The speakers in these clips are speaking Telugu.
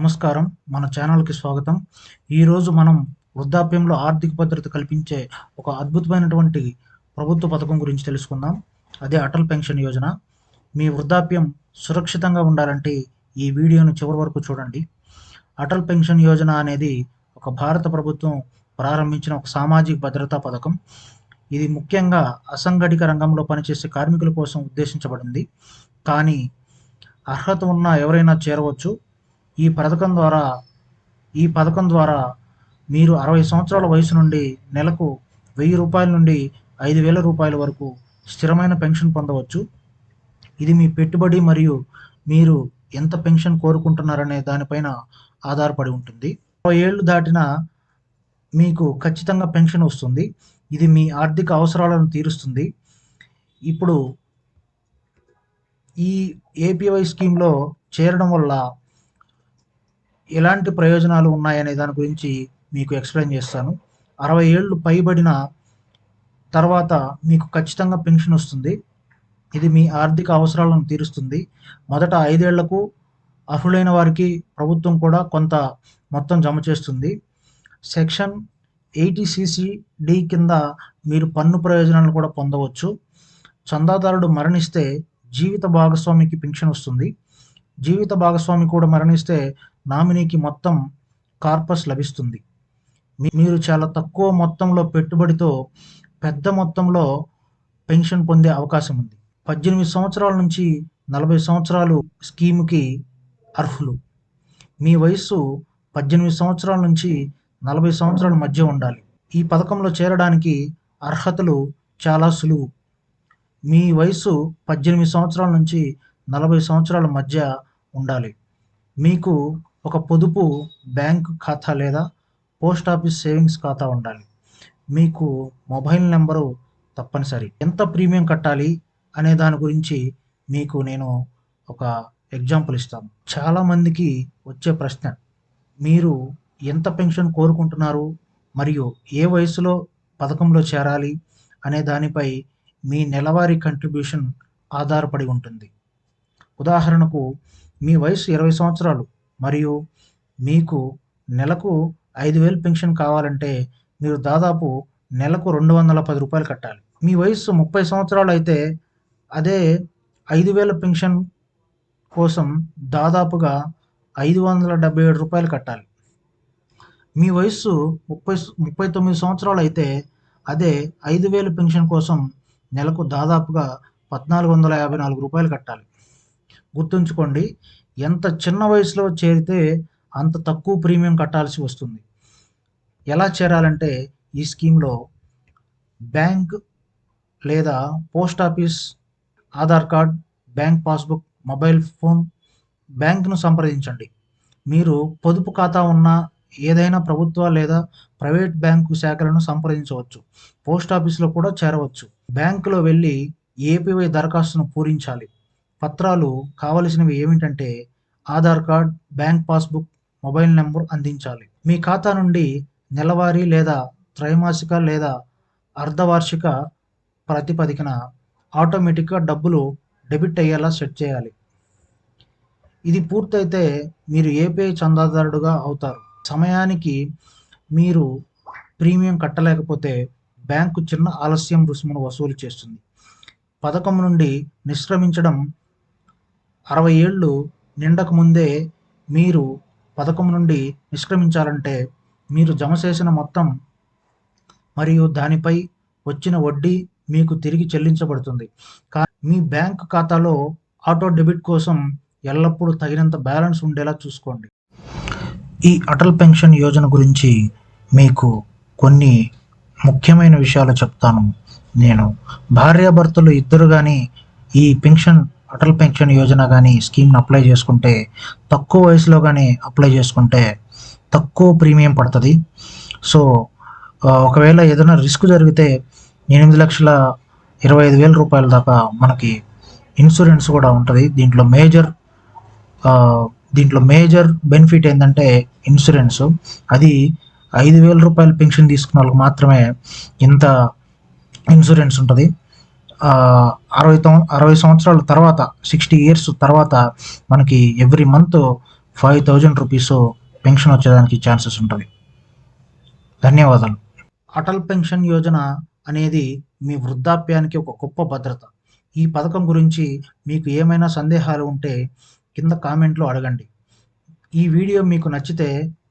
నమస్కారం. మన ఛానల్కి స్వాగతం. ఈరోజు మనం వృద్ధాప్యంలో ఆర్థిక భద్రత కల్పించే ఒక అద్భుతమైనటువంటి ప్రభుత్వ పథకం గురించి తెలుసుకుందాం. అదే అటల్ పెన్షన్ యోజన. మీ వృద్ధాప్యం సురక్షితంగా ఉండాలంటే ఈ వీడియోను చివరి వరకు చూడండి. అటల్ పెన్షన్ యోజన అనేది ఒక భారత ప్రభుత్వం ప్రారంభించిన ఒక సామాజిక భద్రతా పథకం. ఇది ముఖ్యంగా అసంఘటిత రంగంలో పనిచేసే కార్మికుల కోసం ఉద్దేశించబడింది. కానీ అర్హత ఉన్న ఎవరైనా చేరవచ్చు. ఈ పథకం ద్వారా ఈ పథకం ద్వారా మీరు అరవై సంవత్సరాల వయసు నుండి నెలకు వెయ్యి రూపాయల నుండి ఐదు వేల రూపాయల వరకు స్థిరమైన పెన్షన్ పొందవచ్చు. ఇది మీ పెట్టుబడి మరియు మీరు ఎంత పెన్షన్ కోరుకుంటున్నారనే దానిపైన ఆధారపడి ఉంటుంది. అరవై ఏళ్ళు దాటిన మీకు ఖచ్చితంగా పెన్షన్ వస్తుంది. ఇది మీ ఆర్థిక అవసరాలను తీరుస్తుంది. ఇప్పుడు ఈ ఏపీవై స్కీమ్లో చేరడం వల్ల ఎలాంటి ప్రయోజనాలు ఉన్నాయనే దాని గురించి మీకు ఎక్స్ప్లెయిన్ చేస్తాను. అరవై ఏళ్ళు పైబడిన తర్వాత మీకు ఖచ్చితంగా పెన్షన్ వస్తుంది. ఇది మీ ఆర్థిక అవసరాలను తీరుస్తుంది. మొదట ఐదేళ్ళకు అర్హులైన వారికి ప్రభుత్వం కూడా కొంత మొత్తం జమ చేస్తుంది. సెక్షన్ ఎయిటీ డి కింద మీరు పన్ను ప్రయోజనాలను కూడా పొందవచ్చు. చందాదారుడు మరణిస్తే జీవిత భాగస్వామికి పెన్షన్ వస్తుంది. జీవిత భాగస్వామి కూడా మరణిస్తే నామినీకి మొత్తం కార్పస్ లభిస్తుంది. మీ- మీరు చాలా తక్కువ మొత్తంలో పెట్టుబడితో పెద్ద మొత్తంలో పెన్షన్ పొందే అవకాశం ఉంది. పద్దెనిమిది సంవత్సరాల నుంచి నలభై సంవత్సరాలు స్కీముకి అర్హులు. మీ వయస్సు పద్దెనిమిది సంవత్సరాల నుంచి నలభై సంవత్సరాల మధ్య ఉండాలి. ఈ పథకంలో చేరడానికి అర్హతలు చాలా సులువు. మీ వయసు పద్దెనిమిది సంవత్సరాల నుంచి నలభై సంవత్సరాల మధ్య ఉండాలి. మీకు ఒక పొదుపు బ్యాంక్ ఖాతా లేదా పోస్ట్ ఆఫీస్ సేవింగ్స్ ఖాతా ఉండాలి. మీకు మొబైల్ నెంబరు తప్పనిసరి. ఎంత ప్రీమియం కట్టాలి అనే దాని గురించి మీకు నేను ఒక ఎగ్జాంపుల్ ఇస్తాను. చాలామందికి వచ్చే ప్రశ్న మీరు ఎంత పెన్షన్ కోరుకుంటున్నారు? మరియు ఏ వయసులో పథకంలో చేరాలి? అనే దానిపై మీ నెలవారీ కంట్రిబ్యూషన్ ఆధారపడి ఉంటుంది. ఉదాహరణకు మీ వయసు ఇరవై సంవత్సరాలు మరియు మీకు నెలకు ఐదు వేలు పెన్షన్ కావాలంటే మీరు దాదాపు నెలకు రెండు వందల పది రూపాయలు కట్టాలి. మీ వయసు ముప్పై సంవత్సరాలు అయితే అదే ఐదు వేల పెన్షన్ కోసం దాదాపుగా ఐదు వందల డెబ్బై ఏడు రూపాయలు కట్టాలి. మీ వయస్సు ముప్పై ముప్పై తొమ్మిది సంవత్సరాలు అయితే అదే ఐదు వేల పెన్షన్ కోసం నెలకు దాదాపుగా పద్నాలుగు వందల యాభై నాలుగు రూపాయలు కట్టాలి. గుర్తుంచుకోండి ఎంత చిన్న వయసులో చేరితే అంత తక్కువ ప్రీమియం కట్టాల్సి వస్తుంది. ఎలా చేరాలంటే ఈ స్కీమ్లో బ్యాంక్ లేదా post office Aadhaar card bank passbook mobile phone బ్యాంక్ను సంప్రదించండి. మీరు పొదుపు ఖాతా ఉన్న ఏదైనా ప్రభుత్వ లేదా ప్రైవేట్ బ్యాంకు శాఖలను సంప్రదించవచ్చు. పోస్ట్ ఆఫీస్లో కూడా చేరవచ్చు. బ్యాంకులో వెళ్ళి ఏపీవై దరఖాస్తును పూరించాలి. పత్రాలు కావలసినవి ఏమిటంటే Aadhaar card bank passbook mobile number అందించాలి. మీ ఖాతా నుండి నెలవారీ లేదా త్రైమాసిక లేదా అర్ధవార్షిక ప్రాతిపదికన ఆటోమేటిక్గా డబ్బులు డెబిట్ అయ్యేలా సెట్ చేయాలి. ఇది పూర్తయితే మీరు ఏపీఐ చందాదారుడుగా అవుతారు. సమయానికి మీరు ప్రీమియం కట్టలేకపోతే బ్యాంకు చిన్న ఆలస్యం రుసుమును వసూలు చేస్తుంది. పథకం నుండి నిష్క్రమించడం అరవై ఏళ్ళు నిండక ముందే మీరు పథకం నుండి నిష్క్రమించాలంటే మీరు జమ చేసిన మొత్తం మరియు దానిపై వచ్చిన వడ్డీ మీకు తిరిగి చెల్లించబడుతుంది. కా మీ బ్యాంక్ ఖాతాలో ఆటో డెబిట్ కోసం ఎల్లప్పుడూ తగినంత బ్యాలెన్స్ ఉండేలా చూసుకోండి. ఈ అటల్ పెన్షన్ యోజన గురించి మీకు కొన్ని ముఖ్యమైన విషయాలు చెప్తాను. నేను భార్యాభర్తలు ఇద్దరు కానీ ఈ పెన్షన్ అటల్ పెన్షన్ యోజన కానీ స్కీమ్ని అప్లై చేసుకుంటే తక్కువ వయసులో కానీ అప్లై చేసుకుంటే తక్కువ ప్రీమియం పడుతుంది. సో ఒకవేళ ఏదైనా రిస్క్ జరిగితే ఎనిమిది లక్షల ఇరవై ఐదు వేల రూపాయల దాకా మనకి ఇన్సూరెన్స్ కూడా ఉంటుంది. దీంట్లో మేజర్ దీంట్లో మేజర్ బెనిఫిట్ ఏంటంటే ఇన్సూరెన్స్. అది ఐదు వేల రూపాయల పెన్షన్ తీసుకున్న వాళ్ళకి మాత్రమే ఇంత ఇన్సూరెన్స్ ఉంటుంది. అరవై అరవై సంవత్సరాల తర్వాత సిక్స్టీ ఇయర్స్ తర్వాత మనకి every month five thousand rupees pension వచ్చేదానికి ఛాన్సెస్ ఉంటుంది. ధన్యవాదాలు. అటల్ పెన్షన్ యోజన అనేది మీ వృద్ధాప్యానికి ఒక గొప్ప భద్రత. ఈ పథకం గురించి మీకు ఏమైనా సందేహాలు ఉంటే కింద కామెంట్లో అడగండి. ఈ వీడియో మీకు నచ్చితే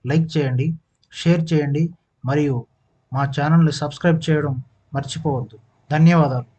లైక్ చేయండి షేర్ చేయండి మరియు మా ఛానల్ని సబ్స్క్రైబ్ చేయడం మర్చిపోవద్దు. ధన్యవాదాలు.